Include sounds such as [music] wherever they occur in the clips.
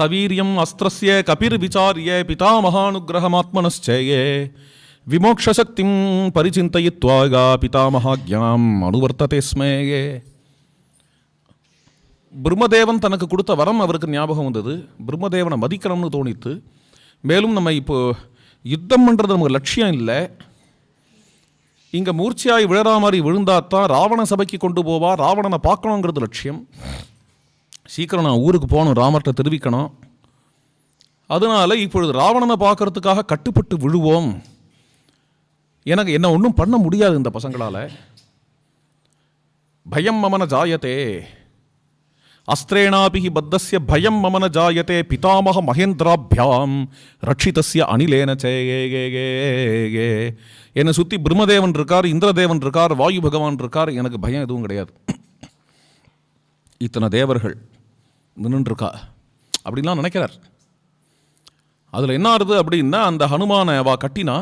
சவீரியம் அஸ்திரஸ்ய கபிர் விசாரிய பிதாமகானுகிரகமாத்மனச்சேயே விமோக்ஷசக்திம் பரிச்சிந்தயித்வாகா பிதாமகாக்யாம் அனுவர்த்ததே ஸ்மேயே பிரம்மதேவன் தனக்கு கொடுத்த வரம் அவருக்கு ஞாபகம் வந்தது பிரம்மதேவனை மதிக்கணும்னு தோணித்து மேலும் நம்ம இப்போ யுத்தம் பண்ணுறது நமக்கு லட்சியம் இல்லை இங்கே மூர்ச்சியாய் விழறா மாதிரி விழுந்தாத்தான் ராவண சபைக்கு கொண்டு போவா ராவணனை பார்க்கணுங்கிறது லட்சியம் சீக்கிரம் நான் ஊருக்கு போகணும் ராமர்கிட்ட தெரிவிக்கணும். அதனால் இப்பொழுது ராவணனை பார்க்கறதுக்காக கட்டுப்பட்டு விழுவோம். எனக்கு என்ன ஒன்றும் பண்ண முடியாது இந்த பசங்களால். பயம் மமன ஜாயத்தே அஸ்திரேணாபி பத்தஸ்ய பயம் மமன ஜாயத்தே பிதாமக மகேந்திராபியாம். ரட்சிதஸ்ய அணிலேன சேகே என்னை சுற்றி பிரம்மதேவன் இருக்கார் இந்திரதேவன் இருக்கார் வாயு பகவான் இருக்கார் எனக்கு பயம் எதுவும் கிடையாது. இத்தனை தேவர்கள். நின்றுருக்கா அப்படின்லாம் நினைக்கிறார். அதில் என்ன ஆறுது அப்படின்னா அந்த ஹனுமானை அவ கட்டினா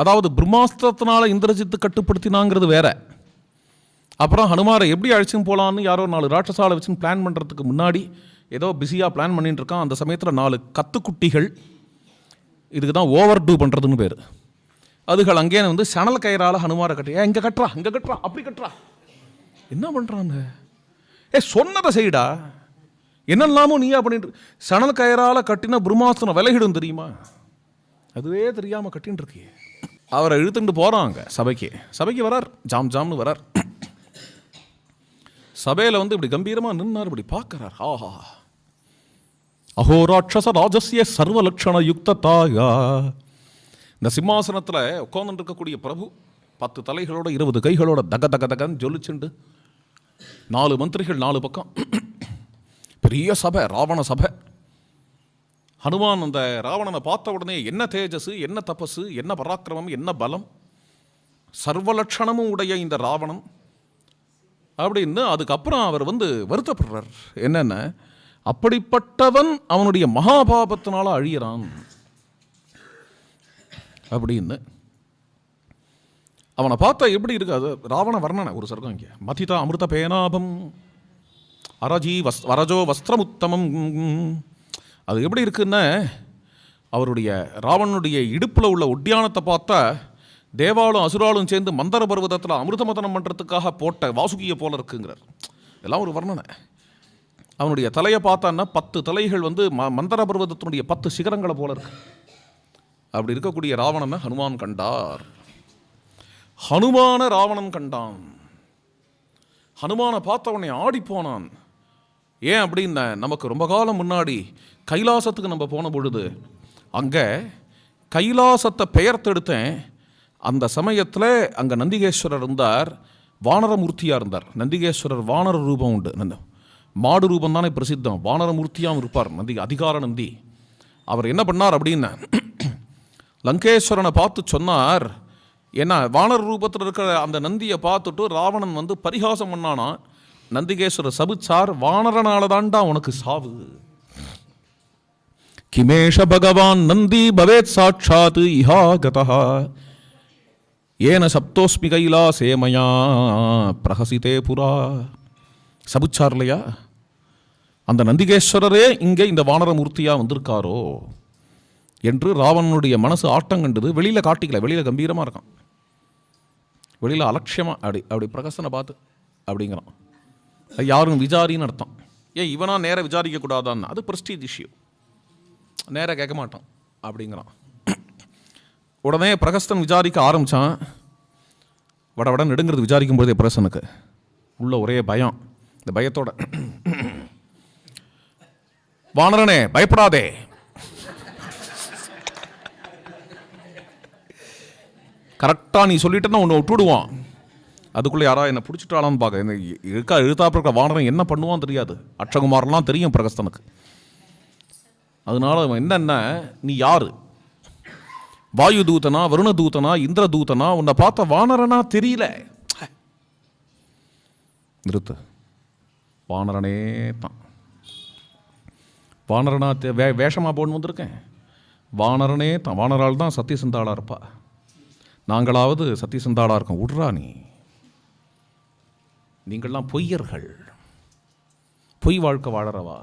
அதாவது பிரம்மாஸ்திரத்தினால இந்திரஜித்து கட்டுப்படுத்தினாங்கிறது வேற. அப்புறம் ஹனுமாரை எப்படி அழைச்சின்னு போகலான்னு யாரோ நாலு ராட்சசாலை வச்சுன்னு பிளான் பண்ணுறதுக்கு முன்னாடி ஏதோ பிஸியாக பிளான் பண்ணிட்டு இருக்கான். அந்த சமயத்தில் நாலு கத்துக்குட்டிகள் இதுக்கு தான் ஓவர் டூ பண்ணுறதுன்னு பேர். அதுகள் அங்கேயே வந்து சணல் கயிறால் ஹனுமாரை கட்டி இங்கே கட்டுறா இங்கே கட்டுறா அப்படி கட்டுறா. என்ன பண்ணுறாங்க ஏ சொன்னதை செய்டா. என்னெல்லாமோ நீயா பண்ணிட்டு சணல் கயரால் கட்டின பிரம்மாஸ்திரம் விலகிடும் தெரியுமா? அதுவே தெரியாமல் கட்டின்னு இருக்கியே அவரை இழுத்துட்டு போகிறாங்க சபைக்கு. சபைக்கு வரார் ஜாம் ஜாம்னு வரார். சபையில் வந்து இப்படி கம்பீரமாக நின்னார் இப்படி பார்க்குறார். ஆஹா அஹோ ராட்சச ராஜஸ்ய சர்வலக்ஷண யுக்ததாயா இந்த சிம்மாசனத்தில் உட்காந்துட்டு இருக்கக்கூடிய பிரபு பத்து தலைகளோட இருபது கைகளோட தக தக தகன்னு ஜொலிச்சுண்டு நாலு மந்திரிகள் நாலு பக்கம். பெரிய சபை ராவண சபை. ஹனுமான் அந்த ராவணனை பார்த்த உடனே என்ன தேஜஸ் என்ன தபசு என்ன பராக்கிரமம் என்ன பலம்? சர்வலட்சணமும் உடைய இந்த ராவணன். அப்படின்னு அதுக்கப்புறம் அவர் வந்து வருத்தப்படுறார். என்னென்ன? அப்படிப்பட்டவன் அவனுடைய மகாபாபத்தினால அழியிறான். அப்படின்னு அவனை பார்த்தா எப்படி இருக்காது அது ராவண வர்ணனை ஒரு சர்க்கம் இங்கே. மதிதா அமிர்த பேனாபம். அரஜி வஸ் வரஜோ வஸ்திரமுத்தமம். அது எப்படி இருக்குன்னா அவருடைய ராவணனுடைய இடுப்பில் உள்ள ஒட்டியானத்தை பார்த்தா தேவாலும் அசுராலும் சேர்ந்து மந்தர பர்வதத்தில் அமிர்தமதனம் பண்ணுறதுக்காக போட்ட வாசுகியை போல இருக்குங்கிறார். இதெல்லாம் ஒரு வர்ணனை. அவனுடைய தலையை பார்த்தான்னா பத்து தலைகள் வந்து ம மந்தர பர்வதத்தினுடைய பத்து சிகரங்களை போல இருக்கு. அப்படி இருக்கக்கூடிய ராவணனை ஹனுமான் கண்டார். ஹனுமான ராவணன் கண்டான். ஹனுமானை பார்த்தவனை ஆடிப்போனான் ஏன் அப்படின்னா நமக்கு ரொம்ப காலம் முன்னாடி கைலாசத்துக்கு நம்ம போன பொழுது அங்கே கைலாசத்தை பெயர்த்தெடுத்தேன். அந்த சமயத்தில் அங்கே நந்திகேஸ்வரர் இருந்தார் வானரமூர்த்தியாக இருந்தார். நந்திகேஸ்வரர் வானர ரூபம் உண்டு. நந்த மாடு ரூபம் தானே பிரசித்தம். வானரமூர்த்தியாகவும் இருப்பார் நந்தி அதிகார நந்தி. அவர் என்ன பண்ணார் அப்படின்னு [clears throat] லங்கேஸ்வரனை பார்த்து சொன்னார் ஏன்னா வானர் ரூபத்தில் இருக்கிற அந்த நந்தியை பார்த்துட்டு ராவணன் வந்து பரிகாசம் பண்ணானா நந்திகேஸ்வரர் சபிச்சார் வானரனால தாண்டா உனக்கு சாவு. கிமேஷ பகவான் நந்தி பவேத் சாட்சாத் இஹா கதா ஏன சப்தோஸ்மி கைலா மயா பிரகசிதே புரா. சபிச்சார் இல்லையா? அந்த நந்திகேஸ்வரரே இங்கே இந்த வானரமூர்த்தியாக வந்திருக்காரோ? என்று ராவணனுடைய மனசு ஆட்டம் கண்டது. வெளியில் காட்டிக்கல. வெளியில் கம்பீரமாக இருக்கான். வெளியில் அலட்சியமாக அப்படி அப்படி பிரகசனை பார்த்து அப்படிங்கிறான். அது யாரும் விசாரின்னு அர்த்தம். ஏன் இவனா நேராக விசாரிக்கக்கூடாதான்னு அது ப்ரெஸ்டீஜ் இஷ்யூ நேராக கேட்க மாட்டான் அப்படிங்கிறான். உடனே பிரகஸ்தன் விசாரிக்க ஆரம்பித்தான் வட வட நெடுங்கிறது விசாரிக்கும் பொழுதே பிரசனுக்கு உள்ள ஒரே பயம் இந்த பயத்தோட. வானரனே பயப்படாதே. கரெக்டாக நீ சொல்லிட்டேன்னா உன்னை விட்டுடுவான் அதுக்குள்ளே யாரா என்னை பிடிச்சிட்டாலான்னு பார்க்க என்ன இருக்கா எழுத்தாப்புல இருக்கிற வானரன் என்ன பண்ணுவான் தெரியாது. அக்ஷகுமாரெலாம் தெரியும் பிரகஸ்தனுக்கு அதனால அவன் என்னென்ன நீ யாரு? வாயு தூதனா வருண தூதனா இந்திர தூதனா உன்னை பார்த்த வானரனா தெரியல. ச்சே. நிறுத்து. வானரனே தான். வானரனா தே- வே வேஷமாக போடணும் வந்திருக்கேன். வானரனே தான். வானரால் தான் சத்தியசந்தாளா இருப்பா. நாங்களாவது சத்தியசந்தாளாக இருக்கோம். விட்றா நீ. நீங்கள்லாம் பொய்யர்கள். பொய் வாழ்க்கை வாழறவா.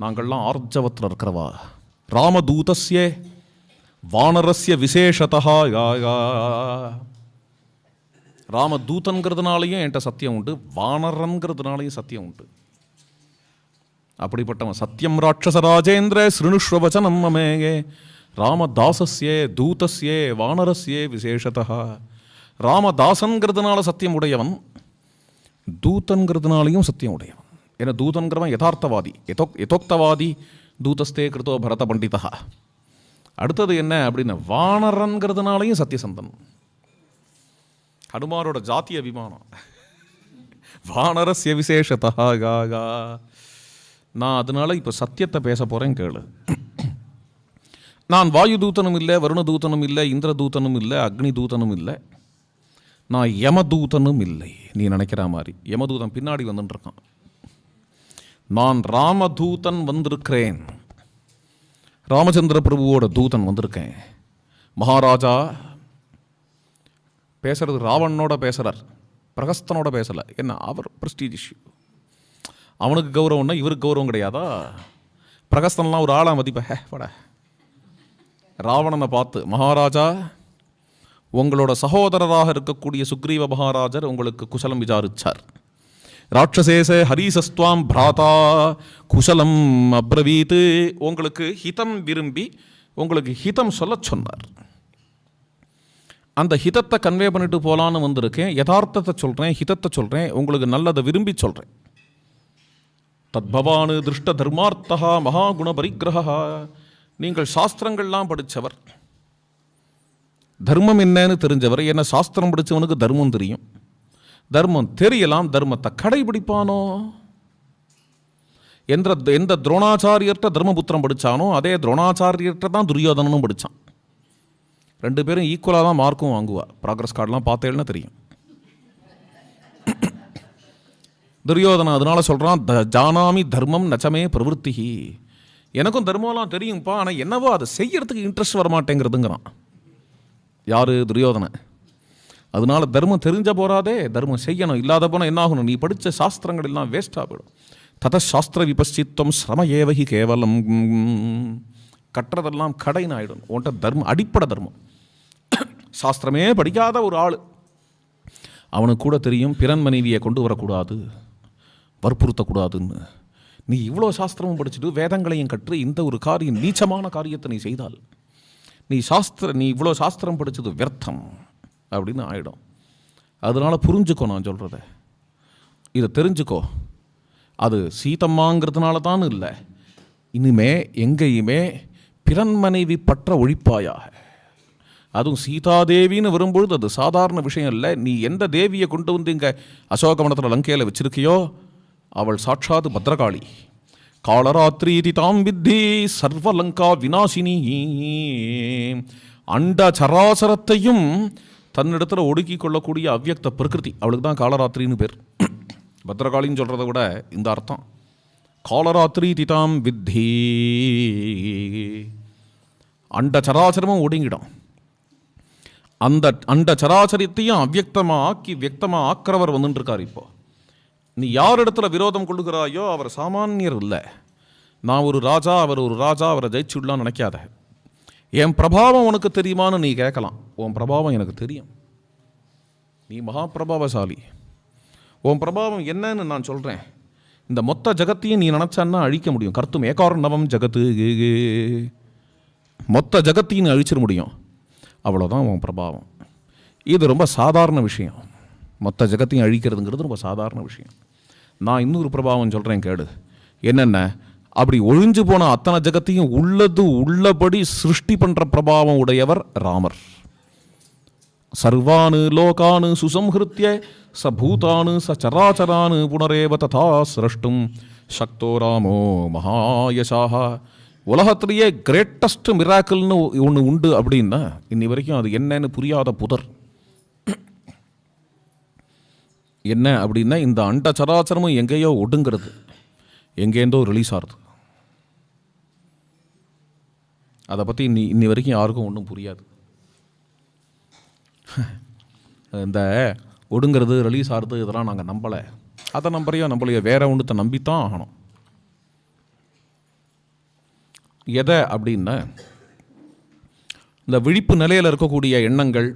நாங்கள்லாம் ஆர்ஜவத்தில் இருக்கிறவா. ராமதூதஸ்ய வானரஸ்ய விசேஷதா யாயா ராமதூதன்கிறதுனாலையும் என்கிட்ட சத்தியம் உண்டு வானரன்கிறதுனாலையும் சத்தியம் உண்டு. அப்படிப்பட்டவன் சத்தியம் ராட்சச ராஜேந்திர ஸ்ருணுஷ்வ வச்சனம் மமேயே ராமதாசஸ்யே தூதஸ்யே வானரஸ்யே விசேஷதா. ராமதாசன்கிறதுனால சத்தியம் உடையவன் தூதன்கிறதுனாலையும் சத்தியம் உடையவன் ஏன்னா தூதன்கிறவன் யதார்த்தவாதி. எதோ எதோக்தவாதி தூதஸ்தே கிருத்தோ பரத பண்டிதா. அடுத்தது என்ன அப்படின்னு வானரன்கிறதுனாலையும் சத்தியசந்தன். ஹனுமாரோட ஜாத்திய அபிமானம். வானரஸ்ய விசேஷதா கா கா. நான் அதனால இப்போ சத்தியத்தை பேச போகிறேன் கேளு. நான் வாயு தூதனும் இல்லை வருண தூதனும் இல்லை இந்திர தூதனும் இல்லை அக்னி தூதனும் இல்லை. நான் யமதூதனும் இல்லை நீ நினைக்கிற மாதிரி. யமதூதன் பின்னாடி வந்துட்டு இருக்கான் நான் ராமதூதன் வந்திருக்கிறேன். ராமச்சந்திர பிரபுவோட தூதன் வந்திருக்கேன். மகாராஜா பேசுறது ராவணனோட பேசுகிறார் பிரகஸ்தனோட பேசலை. என்ன அவர் ப்ரெஸ்டீஜ் இஷ்யூ அவனுக்கு கௌரவம்னா இவருக்கு கௌரவம் கிடையாதா? பிரகஸ்தன்லாம் ஒரு ஆளாக மதிப்ப ஹே பட ராவணனை பார்த்து மகாராஜா உங்களோட சகோதரராக இருக்கக்கூடிய சுக்ரீவ மகாராஜர் உங்களுக்கு குசலம் விசாரிச்சார். ராட்சசேச ஹரிசஸ்துவாம் பிராதா குசலம் அப்ரவீத்து உங்களுக்கு ஹிதம் விரும்பி உங்களுக்கு ஹிதம் சொல்ல சொன்னார். அந்த ஹிதத்தை கன்வே பண்ணிட்டு போகலான்னு வந்திருக்கேன். யதார்த்தத்தை சொல்கிறேன் ஹிதத்தை சொல்கிறேன் உங்களுக்கு நல்லதை விரும்பி சொல்கிறேன் தத்பவானு திருஷ்ட தர்மார்த்தா மகாகுண பரிகிரகா நீங்கள் சாஸ்திரங்கள்லாம் படித்தவர் தர்மம் என்னன்னு தெரிஞ்சவர். என்ன சாஸ்திரம் படித்தவனுக்கு தர்மம் தெரியும். தர்மம் தெரியலாம் தர்மத்தை கடைபிடிப்பானோ? என்ற எந்த துரோணாச்சாரியர்கிட்ட தர்மபுத்திரம் படித்தானோ அதே துரோணாச்சாரியர்கிட்ட தான் துரியோதனனும் படித்தான் ரெண்டு பேரும் ஈக்குவலாக தான் மார்க்கும் வாங்குவா. ப்ராக்ரஸ் கார்டெலாம் பார்த்தேன்னு தெரியும். துரியோதனன் அதனால சொல்கிறான் த ஜானாமி தர்மம் நச்சமே பிரவருத்திகி எனக்கும் தர்மம்லாம் தெரியும்ப்பா ஆனால் என்னவோ அதை செய்யறதுக்கு இன்ட்ரெஸ்ட் வரமாட்டேங்கிறதுங்கிறான். யார்? துரியோதனை அதனால தர்மம் தெரிஞ்ச போறாதே தர்மம் செய்யணும். இல்லாத போனால் என்ன ஆகணும்? நீ படித்த சாஸ்திரங்கள் எல்லாம் வேஸ்ட்டாக போயிடும். தத சாஸ்திர விபஸ்சித்வம் சிரம ஏவகி கேவலம். கட்டுறதெல்லாம் கடைன்னு ஆகிடும் உன்ட்ட தர்மம் அடிப்படை தர்மம். சாஸ்திரமே படிக்காத ஒரு ஆள். அவனுக்கு கூட தெரியும் பிறன் மனைவியை கொண்டு வரக்கூடாது வற்புறுத்தக்கூடாதுன்னு. நீ இவ்வளோ சாஸ்திரமும் படிச்சுட்டு வேதங்களையும் கற்று இந்த ஒரு காரியம் நீச்சமான காரியத்தை நீ செய்தால் நீ சாஸ்திர நீ இவ்வளோ சாஸ்திரம் படிச்சது வியர்த்தம் அப்படின்னு ஆகிடும் அதனால் புரிஞ்சுக்கோ நான் சொல்கிறத இதை தெரிஞ்சுக்கோ. அது சீதம்மாங்கிறதுனால தான் இல்லை. இனிமே எங்கேயுமே பிறன் மனைவி பற்ற ஒழிப்பாயாக. அதுவும் சீதாதேவின்னு வரும்பொழுது அது சாதாரண விஷயம் இல்லை. நீ எந்த தேவியை கொண்டு வந்து இங்கே அசோகவனத்தில் லங்கையில் வச்சிருக்கியோ அவள் சாட்சாத் பத்ரகாளி. காலராத்திரி இது தாம் வித்தி சர்வலங்கா வினாசினி அண்ட சராசரத்தையும் தன்னிடத்தில் ஒடுக்கி கொள்ளக்கூடிய அவ்யக்த பிரகிருதி. அவளுக்கு தான் காலராத்திரின்னு பேர். பத்ரகாளின்னு சொல்கிறத விட இந்த அர்த்தம். காலராத்திரி திதாம் வித்தி. அண்ட சராசரமும் ஒடுங்கிடும். அந்த அண்ட சராசரித்தையும் அவ்யக்தமாக ஆக்கி வியக்தமாக ஆக்கிறவர் வந்துட்டுருக்கார் இப்போது இப்போ. நீ யார் இடத்துல விரோதம் கொள்ளுகிறாயோ அவர் சாமானியர் இல்லை நான் ஒரு ராஜா அவர் ஒரு ராஜா அவரை ஜெயிச்சுடலாம்னு நினைக்காத. என் பிரபாவம் உனக்கு தெரியுமான்னு நீ கேட்கலாம். உன் பிரபாவம் எனக்கு தெரியும். நீ மகா பிரபாவசாலி உன் பிரபாவம் என்னன்னு நான் சொல்கிறேன் இந்த மொத்த ஜகத்தையும் நீ நினச்சான்னா அழிக்க முடியும். கருத்தும் ஏகாரணவம் ஜகத்து மொத்த ஜகத்தையும் நீ அழிச்சிட முடியும். அவ்வளோதான் உன் பிரபாவம். இது ரொம்ப சாதாரண விஷயம். மொத்த ஜகத்தையும் அழிக்கிறதுங்கிறது ரொம்ப சாதாரண விஷயம். நான் இன்னொரு பிரபாவம் சொல்கிறேன் கேடு என்னென்ன? அப்படி ஒழிஞ்சு போன அத்தனை ஜகத்தையும் உள்ளது உள்ளபடி சிருஷ்டி பண்ணுற பிரபாவம் உடையவர் ராமர். சர்வானு லோகானு சுசம்ஹிருத்திய ச பூதானு ச சராச்சரானு புனரேவ ததா சிரஷ்டும். சக்தோ ராமோ மகாயசாக உலகத்திலேயே கிரேட்டஸ்ட் மிராக்கிள்னு ஒன்று உண்டு அப்படின்னா இன்னி வரைக்கும் அது என்னன்னு புரியாத புதர். என்ன அப்படின்னா இந்த அண்ட சராச்சரமும் எங்கேயோ ஒடுங்கிறது. எங்கேருந்தோ ரிலீஸ் ஆகுது அதை பற்றி இன்னி இன்னி வரைக்கும் யாருக்கும் ஒன்றும் புரியாது. இந்த ஒடுங்கிறது ரிலீஸ் ஆகிறது இதெல்லாம் நாங்கள் நம்பலை. அதை நம்புறையோ? நம்மளையோ வேற ஒன்றத்தை நம்பித்தான் ஆகணும். எதை அப்படின்னா இந்த விழிப்பு நிலையில் இருக்கக்கூடிய எண்ணங்கள்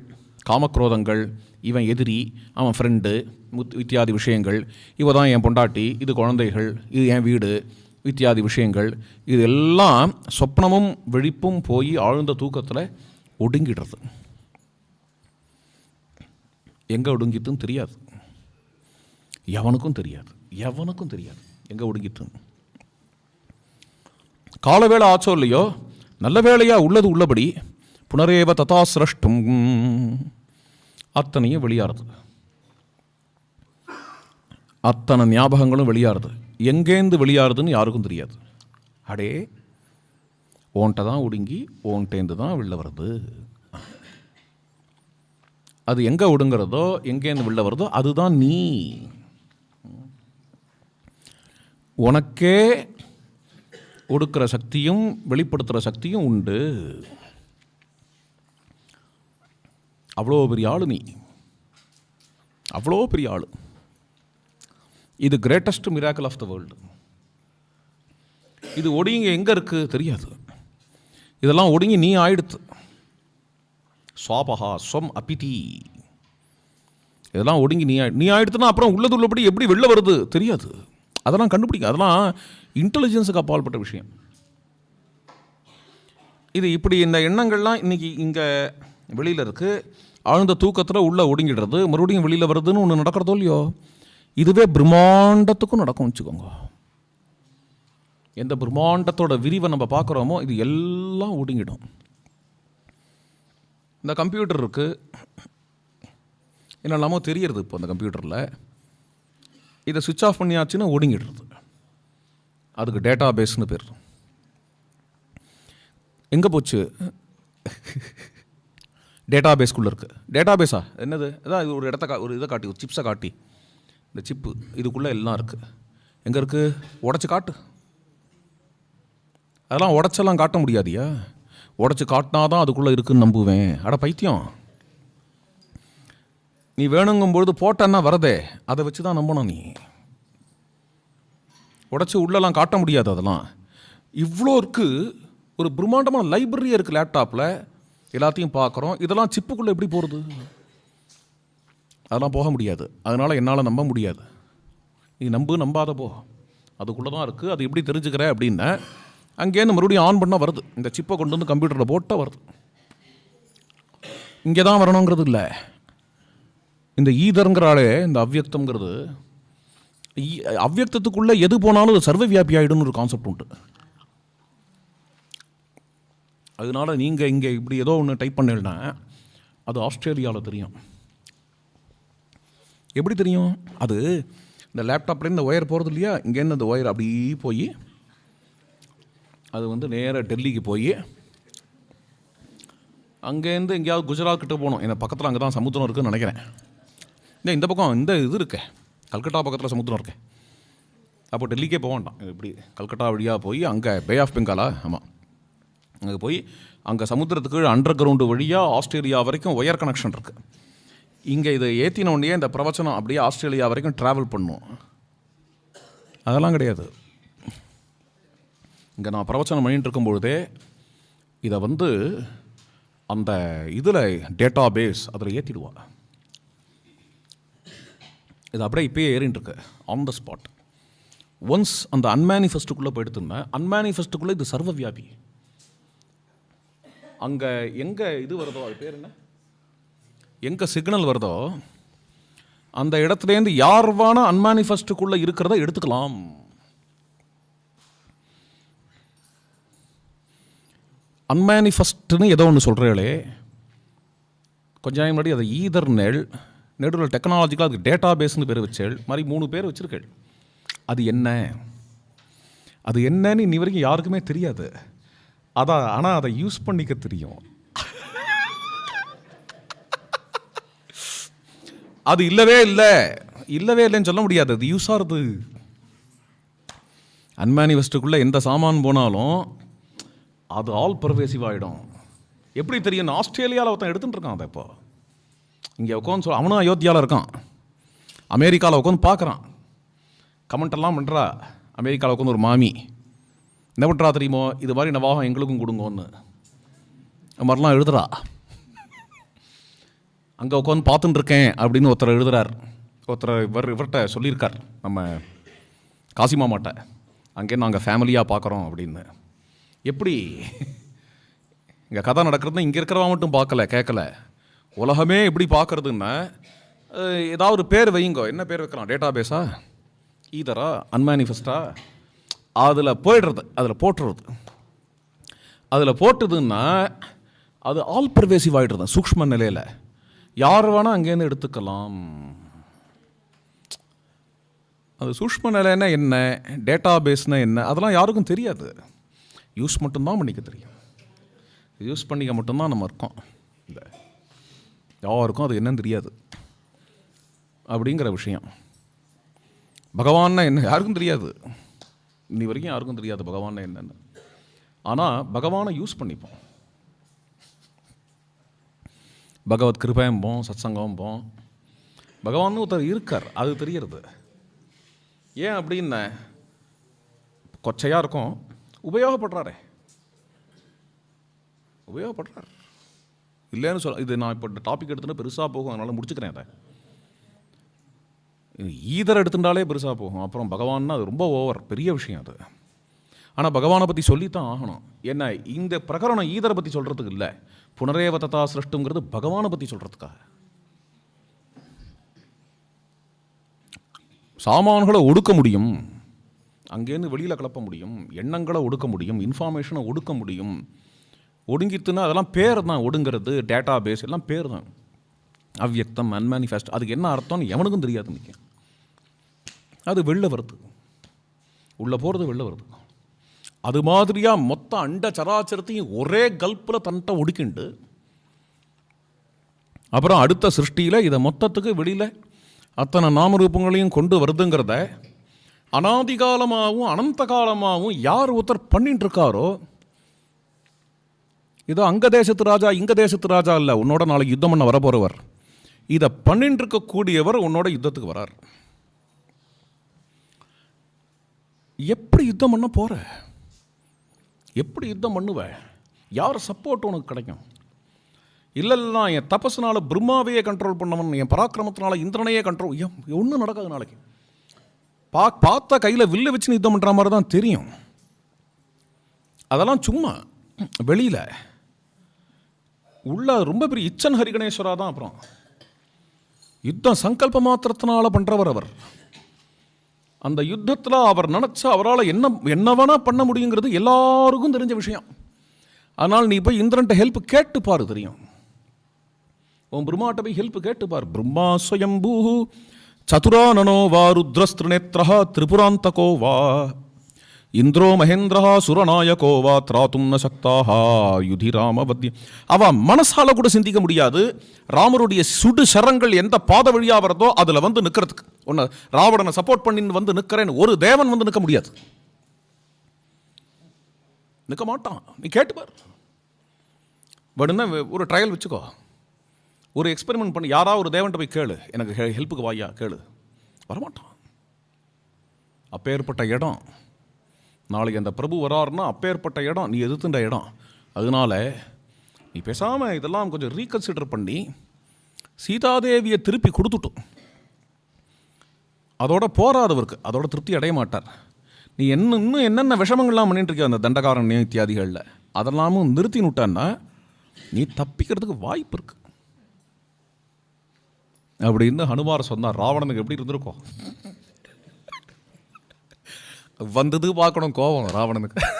காமக்ரோதங்கள் இவன் எதிரி அவன் ஃப்ரெண்டு முத் இத்தியாதி விஷயங்கள். இவ தான் என் பொண்டாட்டி இது குழந்தைகள் இது என் வீடு இத்தியாதி விஷயங்கள். இது எல்லாம் சொப்னமும் விழிப்பும் போய் ஆழ்ந்த தூக்கத்தில் ஒடுங்கிடுறது. எங்கே ஒடுங்கிட்டுன்னு தெரியாது. எவனுக்கும் தெரியாது. எவனுக்கும் தெரியாது. எங்கே ஒடுங்கிட்டுன்னு. காலவேளை ஆச்சோ இல்லையோ? நல்ல வேளையாக உள்ளது உள்ளபடி. புனரேவ ததா சிரஷ்டும். அத்தனையும் வெளியாறுது அத்தனை ஞாபகங்களும் வெளியாறுது எங்கேருந்து வெளியாறுதுன்னு யாருக்கும் தெரியாது. அடே ஓன்ட்ட தான் ஒடுங்கி ஓன்ட்டேந்து தான் வெளில வருது அது எங்கே ஒடுங்கிறதோ எங்கேருந்து வெளில வருதோ அதுதான் நீ. உனக்கே ஒடுக்கிற சக்தியும் வெளிப்படுத்துகிற சக்தியும் உண்டு. அவ்வளோ பெரிய ஆளு நீ. அவ்வளோ பெரிய ஆள். இது greatest miracle of the world இது ஒடுங்கி எங்கே இருக்குது தெரியாது. இதெல்லாம் ஒடுங்கி நீ ஆயிடுத்து. சுவாபகா ஸ்வம் அபிதி. இதெல்லாம் ஒடுங்கி நீ நீ ஆயிடுத்துனா அப்புறம் உள்ளது உள்ளபடி எப்படி வெளில வருது தெரியாது. அதெல்லாம் கண்டுபிடிக்க அதெல்லாம் இன்டெலிஜென்ஸுக்கு அப்பாற்பட்ட விஷயம். இது இப்படி இந்த எண்ணங்கள்லாம் இன்னைக்கு இங்கே வெளியில் இருக்குது ஆழ்ந்த தூக்கத்தில் உள்ளே ஒடுங்கிடுறது. மறுபடியும் வெளியில் வருதுன்னு ஒன்று நடக்கிறதோ இல்லையோ? இதுவே பிரம்மாண்டத்துக்கும் நடக்கும் வச்சுக்கோங்க. எந்த பிரம்மாண்டத்தோட விரிவை நம்ம பார்க்குறோமோ இது எல்லாம் ஒடுங்கிடும். இந்த கம்ப்யூட்டர் இருக்குது என்னெல்லாமோ தெரியறது இப்போ அந்த கம்ப்யூட்டரில். இதை சுவிட்ச் ஆஃப் பண்ணியாச்சுன்னா ஒடுங்கிடுறது. அதுக்கு டேட்டா பேஸ்னு பேர். எங்கே போச்சு? டேட்டா பேஸ்க்குள்ளே இருக்குது டேட்டா பேஸா என்னது? அதான் இது ஒரு இடத்த கா ஒரு இதை காட்டி ஒரு சிப்ஸை காட்டி. இந்த சிப்பு இதுக்குள்ளே எல்லாம் இருக்குது எங்கே இருக்குது உடச்சி காட்டு. அதெல்லாம் உடச்செல்லாம் காட்ட முடியாதியா? உடச்சி காட்டினா தான் அதுக்குள்ளே இருக்குன்னு நம்புவேன். அட பைத்தியம். நீ வேணுங்கும்பொழுது போட்டன்னா வரதே. அதை வச்சு தான் நம்பணும் நீ. உடச்சி உள்ளெல்லாம் காட்ட முடியாது அதெல்லாம். இவ்வளோ இருக்குது ஒரு பிரம்மாண்டமான லைப்ரரியே இருக்குது லேப்டாப்பில் எல்லாத்தையும் பார்க்குறோம். இதெல்லாம் சிப்புக்குள்ளே எப்படி போகிறது அதெல்லாம் போக முடியாது. அதனால் என்னால் நம்ப முடியாது. நீ நம்பு நம்பாத போ. அதுக்குள்ளே தான் இருக்குது அது எப்படி தெரிஞ்சுக்கிற அப்படின்னா அங்கேருந்து மறுபடியும் ஆன் பண்ணால் வருது. இந்த சிப்பை கொண்டு வந்து கம்ப்யூட்டரில் போட்டால் வருது. இங்கே தான் வரணுங்கிறது இல்லை. இந்த ஈதருங்கிறாலே இந்த அவ்யக்தம்ங்கிறது ஈ- எது போனாலும் அது சர்வ வியாபி ஆகிடும்னு ஒரு கான்செப்ட் உண்டு. அதனால நீங்கள் இங்கே இப்படி ஏதோ ஒன்று டைப் பண்ணீங்கன்னா அது ஆஸ்திரேலியாவில் தெரியும். எப்படி தெரியும்? அது இந்த லேப்டாப்லேருந்து இந்த ஒயர் போகிறது இல்லையா? இங்கேருந்து அந்த ஒயர் அப்படியே போய் அது வந்து நேராக டெல்லிக்கு போய் அங்கேருந்து எங்கேயாவது குஜராத் கிட்ட போகணும். எனக்கு பக்கத்தில் அங்கே தான் சமுத்திரம் இருக்குன்னு நினைக்கிறேன். இந்த இந்த பக்கம் இந்த இது இருக்கு. கல்கட்டா பக்கத்தில் சமுத்திரம் இருக்கே. அப்போ டெல்லிக்கே போக வேண்டாம். இப்படி கல்கட்டா வழியாக போய் அங்கே பே ஆஃப் பெங்காலா ஆமாம் அங்கே போய் அங்கே சமுத்திரத்துக்கு அண்டர் கிரவுண்டு வழியாக ஆஸ்திரேலியா வரைக்கும் ஒயர் கனெக்ஷன் இருக்குது இங்கே இதை ஏற்றின உடனே இந்த பிரவச்சனம் அப்படியே ஆஸ்திரேலியா வரைக்கும் ட்ராவல் பண்ணும். அதெல்லாம் கிடையாது. இங்கே நான் பிரவச்சனம் பண்ணிகிட்டு பொழுதே இதை வந்து அந்த இதில் டேட்டா பேஸ் அதில் ஏற்றிடுவாள் இது அப்படியே இப்பயே ஏறின்னு ஆன் த ஸ்பாட் ஒன்ஸ் அந்த அன்மேனிஃபெஸ்ட்டுக்குள்ளே போயிடுத்துன்னா அன்மேனிஃபெஸ்ட்டுக்குள்ளே இது சர்வவியாபி அங்கே எங்கே இது வருதோ? அது பேர் என்ன? எங்கே சிக்னல் வருதோ? அந்த இடத்துலேருந்து யார் வேணா அன்மானிஃபெஸ்டுக்குள்ளே இருக்கிறத எடுத்துக்கலாம். அன்மேனிஃபெஸ்ட்னு ஏதோ ஒன்று சொல்கிறீங்களே கொஞ்ச நாள் முன்னாடி அதை ஈதர் நெல் நெடுவில் டெக்னாலஜிக்கலாக அதுக்கு டேட்டா பேஸ்னு பேர் வச்சேள். மாதிரி மூணு பேர் வச்சுருக்கள். அது என்ன? அது என்னன்னு இன்னி வரைக்கும் யாருக்குமே தெரியாது. அதான் ஆனால் அதை யூஸ் பண்ணிக்க தெரியும். அது இல்லவே இல்லை. இல்லவே இல்லைன்னு சொல்ல முடியாது. அது யூஸ் ஆகுது அன்மேனிவெஸ்ட்டுக்குள்ளே எந்த சாமான் போனாலும் அது ஆல் பர்வேசிவ் ஆகிடும் எப்படி தெரியும்? ஆஸ்திரேலியாவில் ஒருத்தன் எடுத்துட்டு இருக்கான் அதை இப்போ. இங்கே உட்காந்து சொல் அவனும் அயோத்தியாவில் இருக்கான். அமெரிக்காவில் உட்காந்து பார்க்குறான். கமெண்ட் எல்லாம் பண்ணுறா அமெரிக்காவில் உட்காந்து ஒரு மாமி. என்ன பண்ணுறா தெரியுமோ? இது மாதிரி நவாகம் எங்களுக்கும் கொடுங்கன்னு. அது மாதிரிலாம் எழுதுறா. அங்கே உட்காந்து பார்த்துட்டு இருக்கேன் அப்படின்னு ஒருத்தர் எழுதுறார். ஒருத்தர் இவர் இவர்கிட்ட சொல்லியிருக்கார் நம்ம காசி மாமாட்ட. அங்கே நாங்கள் ஃபேமிலியாக பார்க்குறோம் அப்படின்னு. எப்படி? இங்கே கதை நடக்கிறது இங்கே இருக்கிறவா மட்டும் பார்க்கல கேட்கல. உலகமே எப்படி பார்க்குறதுன்னா ஏதாவது ஒரு பேர் வையுங்கோ. என்ன பேர் வைக்கலாம்? டேட்டா பேஸா? ஈதரா? அன்மேனிஃபெஸ்டா? அதில் போயிடுறது அதில் போட்டுறது. அதில் போட்டுதுன்னா அது ஆல் பர்வேசிவ் ஆகிடுறது சூக்ஷ்ம நிலையில். யார் வேணால் அங்கேருந்து எடுத்துக்கலாம். அது சூக்ஷ்ம நிலைன்னா என்ன? டேட்டா பேஸ்னால் என்ன? அதெல்லாம் யாருக்கும் தெரியாது. யூஸ் மட்டும்தான் பண்ணிக்க தெரியும். யூஸ் பண்ணிக்க மட்டும்தான் நம்ம இருக்கோம். இந்த யாருக்கும் அது என்னன்னு தெரியாது. அப்படிங்கிற விஷயம். பகவான்னா என்ன? யாருக்கும் தெரியாது. இன்னி வரைக்கும் யாருக்கும் தெரியாது பகவான் என்னென்னு. ஆனால் பகவானை யூஸ் பண்ணிப்போம். பகவத் கிருபைம்போம் சத்சங்கம்போம் பகவான் ஒருத்தர் இருக்கார் அது தெரியறது. ஏன் அப்படின்ன கொச்சையாக இருக்கும் உபயோகப்படுறாரே. உபயோகப்படுறார். இல்லைன்னு சொல்ல இது நான் இப்போ டாபிக் எடுத்துகிட்டு பெருசாக போகும் அதனால் முடிச்சுக்கிறேன் அதை. ஈதர் எடுத்துட்டாலே பெருசாக போகும். அப்புறம் பகவான்னா அது ரொம்ப ஓவர் பெரிய விஷயம் அது. ஆனால் பகவானை பற்றி சொல்லித்தான் ஆகணும். என்ன இந்த பிரகரணம் ஈதரை பற்றி சொல்கிறதுக்கு இல்லை. புனரேவ ததா சிருஷ்டுங்கிறது பகவானை பற்றி சொல்கிறதுக்காக சாமான்களை ஒடுக்க முடியும். அங்கேருந்து வெளியில் கிளப்ப முடியும். எண்ணங்களை ஒடுக்க முடியும். இன்ஃபார்மேஷனை ஒடுக்க முடியும். ஒடுங்கித்துன்னா அதெல்லாம் பேர் தான் ஒடுங்கிறது டேட்டா பேஸ் எல்லாம் பேர் தான் அவ்வியக்தம் அன்மேனிஃபெஸ்ட் அதுக்கு என்ன அர்த்தம்னு எவனுக்கும் தெரியாது நிற்கும் அது வெளில வருது உள்ளே போகிறது வெளில வருது அது மாதிரியாக மொத்த அண்ட சராச்சரத்தையும் ஒரே கல்ப்பில் தன்ட்ட ஒடுக்கிண்டு. அப்புறம் அடுத்த சிருஷ்டியில் இதை மொத்தத்துக்கு வெளியில் அத்தனை நாமரூபங்களையும் கொண்டு வருதுங்கிறத அனாதிகாலமாகவும் அனந்த காலமாகவும் யார் ஒருத்தர் பண்ணிட்டு இருக்காரோ இதோ அங்க தேசத்து ராஜா இங்க தேசத்து ராஜா இல்லை உன்னோட நாளைக்கு யுத்தம் பண்ண வரப்போகிறவர் இதை பண்ணிட்டு இருக்கக்கூடியவர் உன்னோட யுத்தத்துக்கு வரார். எப்படி யுத்தம் பண்ண போற? எப்படி யுத்தம் பண்ணுவ? யார் சப்போர்ட் உனக்கு கிடைக்கும்? இல்லை என் தபஸ்னால் பிரம்மாவையே கண்ட்ரோல் பண்ணவன் என் பராக்கிரமத்தினால இந்திரனையே கண்ட்ரோல் ஒன்றும் நடக்காது நாளைக்கு. பா பார்த்த கையில் வில்லு வச்சு யுத்தம் பண்ணுற மாதிரி தான் தெரியும். அதெல்லாம் சும்மா வெளியில். உள்ள ரொம்ப பெரிய இச்சன் ஹரிகணேஸ்வரா தான் அப்புறம். யுத்தம் சங்கல்ப மாத்திரத்தினால பண்ணுறவர் அவர். அந்த யுத்தத்தில் அவர் நினச்சா அவரால் என்ன என்ன வேணா பண்ண முடியுங்கிறது எல்லாருக்கும் தெரிஞ்ச விஷயம். அதனால் நீ போய் இந்திரன்ட்ட ஹெல்ப் கேட்டு பாரு தெரியும். உன் பிரம்மாட்ட போய் ஹெல்ப் கேட்டு பார். பிரம்மா ஸ்வயம்பூ சதுரானனோ வா ருத்ரஸ்திருநேத்ரா திரிபுராந்தகோ வா. இந்திரோ மகேந்திரா சுரநாயகோவா திராத்தும் ந சக்தாக யுதி ராமவத்ய அவ மனசால கூட சிந்திக்க முடியாது. ராமருடைய சுடு சரங்கள் எந்த பாத வழியாக வரதோ அதில் வந்து நிற்கிறதுக்கு ஒன்று ராவணனை சப்போர்ட் பண்ணின்னு வந்து நிற்கிறேன் ஒரு தேவன் வந்து நிற்க முடியாது. நிற்க மாட்டான். நீ கேட்டுப்பார் வேணும்னா ஒரு ட்ரையல் வச்சுக்கோ. ஒரு எக்ஸ்பெரிமெண்ட் பண்ணி. யாராவது ஒரு தேவன்ட்ட போய் கேளு. எனக்கு ஹெல்ப்புக்கு வாயா கேளு. வரமாட்டான். அப்பேற்பட்ட இடம். நாளைக்கு அந்த பிரபு வராருன்னா அப்பேற்பட்ட இடம் நீ எதிர்த்துன்ற இடம். அதனால நீ பேசாமல் இதெல்லாம் கொஞ்சம் ரீகன்சிடர் பண்ணி சீதாதேவியை திருப்பி கொடுத்துட்டும். அதோட போராதவருக்கு அதோட திருப்தி அடைய மாட்டார். நீ என்ன இன்னும் என்னென்ன விஷமங்கள்லாம் பண்ணிட்டுருக்கிய அந்த தண்டகாரண்யம் இத்தியாதிகளில்? அதெல்லாமும் நிறுத்தி விட்டான்னா நீ தப்பிக்கிறதுக்கு வாய்ப்பு இருக்கு. அப்படின்னு ஹனுமார் சொன்னார். ராவணனுக்கு எப்படி இருந்திருக்கும்? வந்தது பார்க்கணும் கோபம் ராவணனுக்கு. [laughs]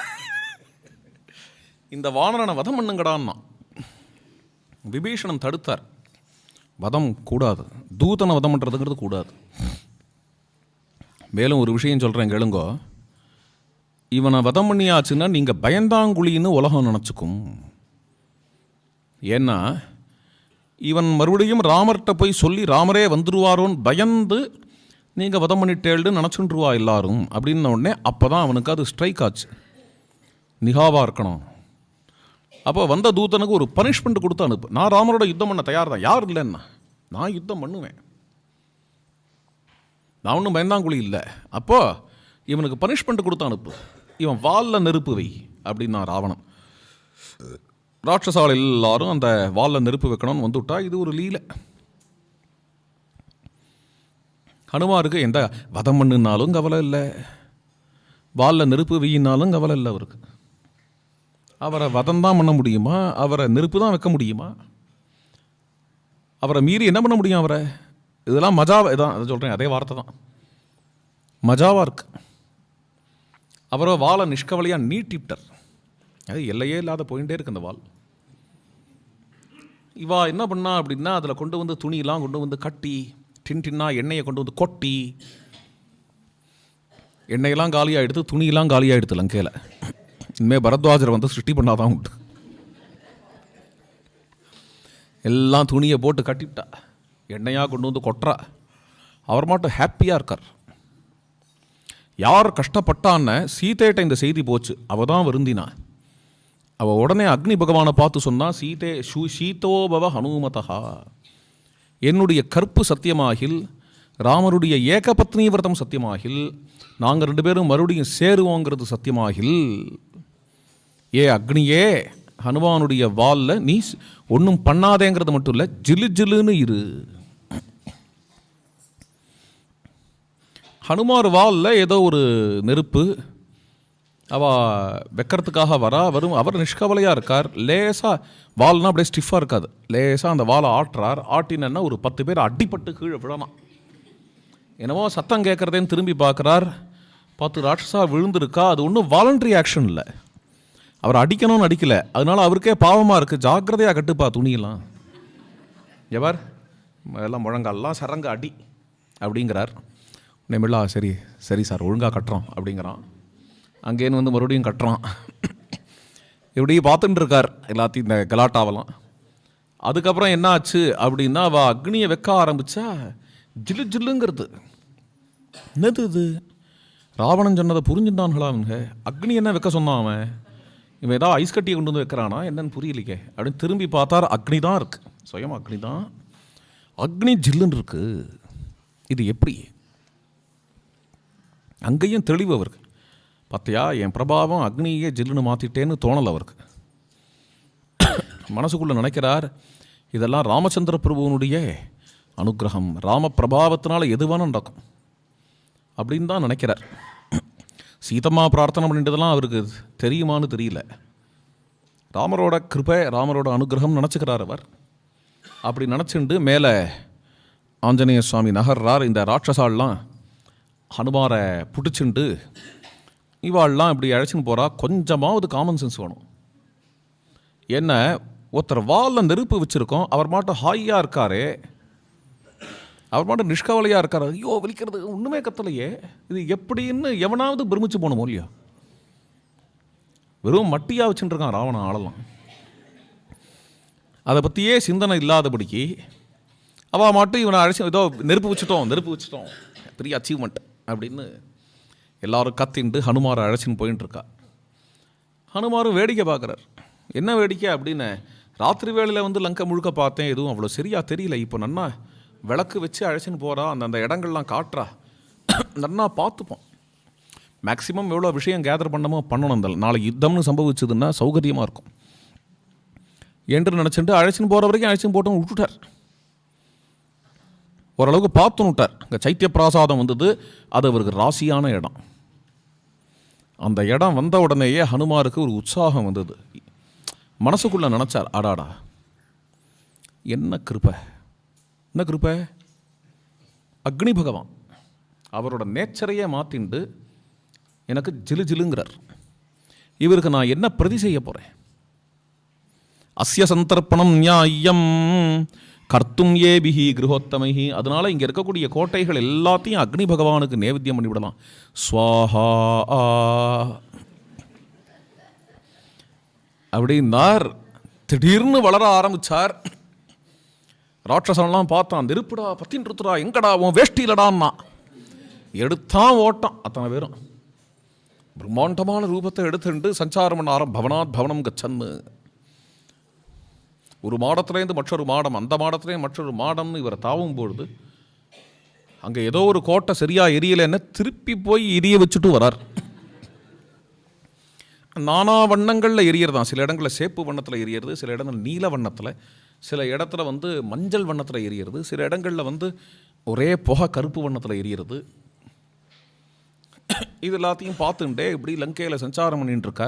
இந்த வானரனை வதம் பண்ணுங்கடான்னா. விபீஷணன் தடுத்தார். வதம் கூடாது. தூதனை வதம் பண்ணுறதுங்கிறது கூடாது. மேலும் ஒரு விஷயம் சொல்கிறேன் கேளுங்கோ. இவனை வதம் பண்ணியாச்சுன்னா நீங்கள் பயந்தாங்குழின்னு உலகம் நினச்சிக்கும். ஏன்னா இவன் மறுபடியும் ராமர்கிட்ட போய் சொல்லி ராமரே வந்துருவாரோன்னு பயந்து நீங்கள் வதம் பண்ணிட்டேள்னு நினச்சுட்டுருவா எல்லாரும். அப்படின்ன உடனே அப்போ தான் அவனுக்கு அது ஸ்ட்ரைக் ஆச்சு. நிகாவாக இருக்கணும். அப்போ வந்த தூதனுக்கு ஒரு பனிஷ்மெண்ட் கொடுத்து அனுப்பு. நான் ராமரோட யுத்தம் பண்ண தயார் தான் யார் இல்லைன்னா? நான் யுத்தம் பண்ணுவேன். நான் ஒன்றும் பயந்தாங்குழி இல்லை. அப்போ இவனுக்கு பனிஷ்மெண்ட் கொடுத்து அனுப்பு. இவன் வாலில் நெருப்பு வை அப்படின்னா ராவணன். ராட்சசால் எல்லாரும் அந்த வாலில் நெருப்பு வைக்கணும்னு வந்துவிட்டா இது ஒரு லீலை. ஹனுமாருக்கு எந்த வதம் பண்ணுனாலும் கவலை இல்லை. வாலில் நெருப்பு வெயினாலும் கவலை இல்லை அவருக்கு. அவரை வதம் தான் பண்ண முடியுமா? அவரை நெருப்பு தான் வைக்க முடியுமா? அவரை மீறி என்ன பண்ண முடியும் அவரை? இதெல்லாம் மஜாவா இதான் அதை சொல்கிறேன் அதே வார்த்தை தான். மஜாவாக இருக்கு. அவரை வாழை நிஷ்கவலையாக நீட்டிப்டர் அது எல்லையே இல்லாத போயிட்டே இருக்கு அந்த வால். இவா என்ன பண்ணா அப்படின்னா அதில் கொண்டு வந்து துணியெல்லாம் கொண்டு வந்து கட்டி டின் டின்னா எண்ணெயை கொண்டு வந்து கொட்டி எண்ணெயெல்லாம் காலியாக எடுத்து துணியெல்லாம் காலியாக எடுத்து லங்கையில். இனிமேல் பரத்வாஜர் வந்து சிருஷ்டி பண்ணாதான் உண்டு. எல்லாம் துணியை போட்டு கட்டிவிட்டா எண்ணெயாக கொண்டு வந்து கொட்டுறா. அவர் மட்டும் ஹாப்பியாக இருக்கார். யார் கஷ்டப்பட்டான்னு சீதையிட்ட இந்த செய்தி போச்சு அவ தான் வருந்தினா. அவள் உடனே அக்னி பகவானை பார்த்து சொன்னால் சீதே ஷூ சீதோபவ ஹனுமதா என்னுடைய கற்பு சத்தியமாகில் ராமருடைய ஏகபத்னி விரதம் சத்தியமாகில் நாங்கள் ரெண்டு பேரும் மறுபடியும் சேருவோங்கிறது சத்தியமாகில். ஏ அக்னியே ஹனுமானுடைய வாலில் நீ ஒன்றும் பண்ணாதேங்கிறது மட்டும் இல்லை ஜிலு ஜிலுன்னு இரு. ஹனுமார் வாலில் ஏதோ ஒரு நெருப்பு அவள் வைக்கிறதுக்காக வரா வரும். அவர் நிஷ்கவலையாக இருக்கார். லேசாக வால்னா அப்படியே ஸ்டிஃபாக இருக்காது. லேசாக அந்த வாலை ஆட்டுறார். ஆட்டினன்னா ஒரு பத்து பேர் அடிப்பட்டு கீழே விழலாம். என்னவோ சத்தம் கேட்குறதேன்னு திரும்பி பார்க்குறார். பத்து ராட்சஸா விழுந்திருக்கா? அது ஒன்றும் வாலண்டரி ஆக்ஷன் இல்லை. அவர் அடிக்கணும்னு அடிக்கலை. அதனால அவருக்கே பாவமாக இருக்குது ஜாக்கிரதையாக கட்டுப்பா துணியெல்லாம். எவர் எல்லாம் முழங்கால்லாம் சரங்க அடி. அப்படிங்கிறார். நெமிழா சரி சரி சார் ஒழுங்காக கட்டுறோம் அப்படிங்கிறான். அங்கேன்னு வந்து மறுபடியும் கட்டுறான். இப்படி பார்த்துட்டு இருக்கார் எல்லாத்தையும் இந்த கலாட்டாவெல்லாம். அதுக்கப்புறம் என்ன ஆச்சு அப்படின்னா அவள் அக்னியை வைக்க ஆரம்பித்தா ஜில்லு ஜில்லுங்கிறது. என்னது இது? ராவணன் சொன்னதை புரிஞ்சுட்டான்களா அவங்க அக்னி என்ன வைக்க சொன்னான் அவன்? இவன் ஏதாவது ஐஸ் கட்டியை கொண்டு வந்து வைக்கிறானா? என்னன்னு புரியலையே. அப்படின்னு திரும்பி பார்த்தார் அக்னி தான் இருக்குது சுயம் அக்னி தான். அக்னி ஜில்லுன்னு இருக்குது இது எப்படி? அங்கேயும் தெளிவு அவருக்கு. பார்த்தியா என் பிரபாவம் அக்னியே ஜில்லுன்னு மாற்றிட்டேன்னு தோணலை அவருக்கு. மனசுக்குள்ளே நினைக்கிறார் இதெல்லாம் ராமச்சந்திர பிரபுவனுடைய அனுக்கிரகம் ராம பிரபாவத்தினால் எதுவான நடக்கும் அப்படின்னு தான் நினைக்கிறார். சீதம்மா பிரார்த்தனை பண்ணிட்டதெல்லாம் அவருக்கு தெரியுமான்னு தெரியல. ராமரோட கிருபை ராமரோட அனுகிரகம் நினச்சிக்கிறார் அவர். அப்படி நினச்சிண்டு மேலே ஆஞ்சநேய சுவாமி நகர்றார். இந்த ராட்சசால்லாம் ஹனுமாரை பிடிச்சிண்டு இவாள்லாம் இப்படி அழைச்சின்னு போகிறா கொஞ்சமாவது காமன் சென்ஸ் வேணும். என்ன ஒருத்தர் வாலில் நெருப்பு வச்சுருக்கோம் அவர் மாட்டும் ஹாயாக இருக்காரே. அவர் மாட்டும் நிஷ்கவலையாக இருக்கார். ஐயோ வலிக்கிறது ஒன்றுமே கத்தலையே. இது எப்படின்னு எவனாவது பிரமிச்சு போகணுமோ இல்லையா? வெறும் மட்டியாக வச்சுட்டுருக்கான் ராவணன் ஆளலாம் அதை பற்றியே சிந்தனை இல்லாதபடிக்கு அவள் மட்டும் இவனை அழைச்சி ஏதோ நெருப்பு வச்சுட்டோம் நெருப்பு வச்சுட்டோம். பெரிய அச்சீவ்மெண்ட் அப்படின்னு எல்லாரும் கத்தின்ட்டு ஹனுமாரை அழைச்சின்னு போயின்ட்டுருக்கா ஹனுமாரும் வேடிக்கை பார்க்குறார் என்ன வேடிக்கை? அப்படின்னு ராத்திரி வேளையில் வந்து லங்கை முழுக்க பார்த்தேன். எதுவும் அவ்வளோ சரியாக தெரியல. இப்போ நன்னா விளக்கு வச்சு அழைச்சின்னு போகிறா அந்த அந்த இடங்கள்லாம் காட்டுறா. நன்னா பார்த்துப்போம். மேக்ஸிமம் எவ்வளோ விஷயம் கேதர் பண்ணமோ பண்ணணும் அந்த நாளைக்கு யுத்தம்னு சம்பவிச்சதுன்னா சௌகரியமாக இருக்கும். என்று நினச்சிட்டு அழைச்சின்னு போகிற வரைக்கும் அழைச்சின்னு போட்டோம் விட்டுட்டார் ஓரளவுக்கு பார்த்துன்னு விட்டார். அங்கே சைத்திய பிராசாதம் வந்தது அது அவருக்கு ராசியான இடம். அந்த இடம் வந்த உடனேயே ஹனுமாருக்கு ஒரு உற்சாகம் வந்தது. மனசுக்குள்ளே நினச்சார் அடாடா என்ன கிருப? என்ன கிருப? அக்னி பகவான். அவரோட நேச்சரையே மாற்றிண்டு எனக்கு ஜிலு ஜிலுங்கிறார். இவருக்கு நான் என்ன பிரதி செய்ய போகிறேன் அஸ்ய சந்தர்ப்பணம் நியாயம். கர்த்தும் பிஹி கிரகோத்தமைஹி அதனால் இங்கே இருக்கக்கூடிய கோட்டைகள் எல்லாத்தையும் அக்னி பகவானுக்கு நேவேத்தியம் பண்ணிவிடலாம் ஸ்வாஹா அப்படின்னார். திடீர்னு வளர ஆரம்பிச்சார். ராட்சசனெல்லாம் பார்த்தான் நெருப்புடா பத்தின் எங்கடா உன் வேஷ்டியிலடான்னா? எடுத்தான் ஓட்டான் அத்தனை பேரும். பிரம்மாண்டமான ரூபத்தை எடுத்துட்டு சஞ்சாரம் பண்ண ஆரம் பவனாத் பவனம் கச்சன்னு ஒரு மாடத்துலேருந்து மற்றொரு மாடம் அந்த மாடத்துலேயும் மற்றொரு மாடம்னு இவரை தாவும் பொழுது அங்கே ஏதோ ஒரு கோட்டை சரியாக எரியலைன்னு திருப்பி போய் எரிய வச்சுட்டு வரார். நானா வண்ணங்களில் எரியறதான். சில இடங்களில் சேப்பு வண்ணத்தில் எரியறது சில இடங்கள் நீல வண்ணத்தில் சில இடத்துல வந்து மஞ்சள் வண்ணத்தில் எரியறது சில இடங்களில் வந்து ஒரே புகை கருப்பு வண்ணத்தில் எரியறது. இது எல்லாத்தையும் பார்த்துட்டே இப்படி லங்கையில் சஞ்சாரம் பண்ணிட்டு இருக்க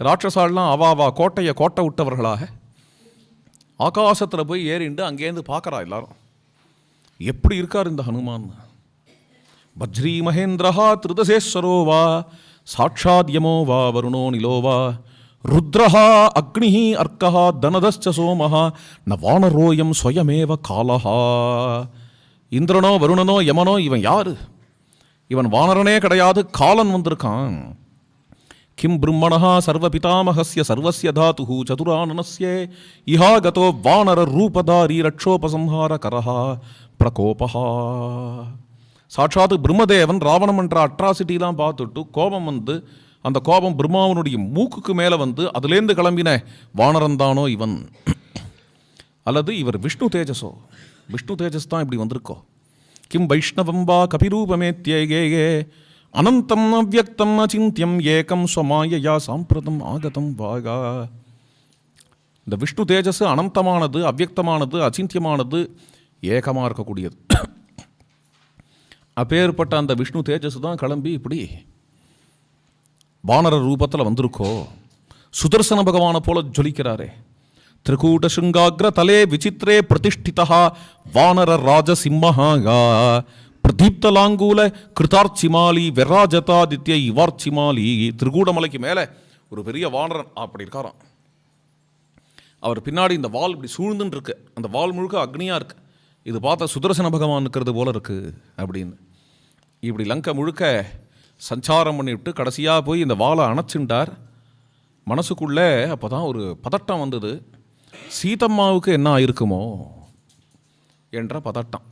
ராட்சசாலாம் அவா அவா கோட்டையை கோட்டை விட்டவர்களாக ஆகாசத்தில் போய் ஏறிண்டு அங்கேருந்து பார்க்கறா எல்லாரும். எப்படி இருக்கார் இந்த ஹனுமான்? பஜ்ரி மகேந்திரஹா திருதசேஸ்வரோ வா சாட்சாத்யமோ வா வருணோ நிலோ வா ருத்ரஹா அக்னி அர்க்கஹா தனதஸ்ச சோமஹா ந வானரோயம் ஸ்வயமேவ காலஹா. இந்திரனோ வருணனோ யமனோ இவன் யாரு? இவன் வானரனே கிடையாது காலன் வந்திருக்கான். கிம் பிரம்மணா சர்வபிதாமகஸ்ய சர்வஸ்ய தாத்து சதுரானனஸ்ய இஹா கதோ வானர ரூபதாரி ரட்சோபசம்ஹார கரஹா பிரகோபஹா சாட்சாத்து பிரம்மதேவன் ராவணம் என்ற அட்ராசிட்டிலாம் பார்த்துட்டு கோபம் வந்து அந்த கோபம் பிரம்மாவனுடைய மூக்குக்கு மேலே வந்து அதுலேருந்து கிளம்பின வானரந்தானோ இவன்? அல்லது இவர் விஷ்ணு தேஜஸோ? விஷ்ணு தேஜஸ் தான் இப்படி வந்திருக்கோ? கிம் வைஷ்ணவம் வா கபிரூபமேத்யே அனந்தம் அவ்வக்தம் அச்சிந்தியம் ஏகம் சுவமாயையா சாம்பிரதம் ஆகதம் வாகா இந்த விஷ்ணு தேஜஸ் அனந்தமானது அவ்வக்தமானது அச்சிந்தியமானது ஏகமாக இருக்கக்கூடியது. அப்பேற்பட்ட அந்த விஷ்ணு தேஜஸ் தான் கிளம்பி இப்படி வானர ரூபத்தில் வந்திருக்கோ? சுதர்சன பகவானை போல ஜொலிக்கிறாரே. திரிகூட சிருங்காகிர தலே விசித்திரே பிரதிஷ்டிதா வானர ராஜசிம்மஹாகா பிரதீப்தலாங்கூல கிருதார்ச்சிமாலி வெராஜதாதித்ய இவார்ச்சிமாலி திருகூடமலைக்கு மேலே ஒரு பெரிய வானரன் அப்படி இருக்காராம். அவர் பின்னாடி இந்த வால் இப்படி சூழ்ந்துன்னு இருக்கு அந்த வால் முழுக்க அக்னியாக இருக்கு. இது பார்த்தா சுதர்சன பகவான் இருக்கிறது போல இருக்கு அப்படின்னு. இப்படி லங்கை முழுக்க சஞ்சாரம் பண்ணிவிட்டு கடைசியாக போய் இந்த வாழை அணைச்சுட்டார். மனசுக்குள்ளே அப்போ தான் ஒரு பதட்டம் வந்தது. சீதம்மாவுக்கு என்ன ஆயிருக்குமோ என்ற பதட்டம்.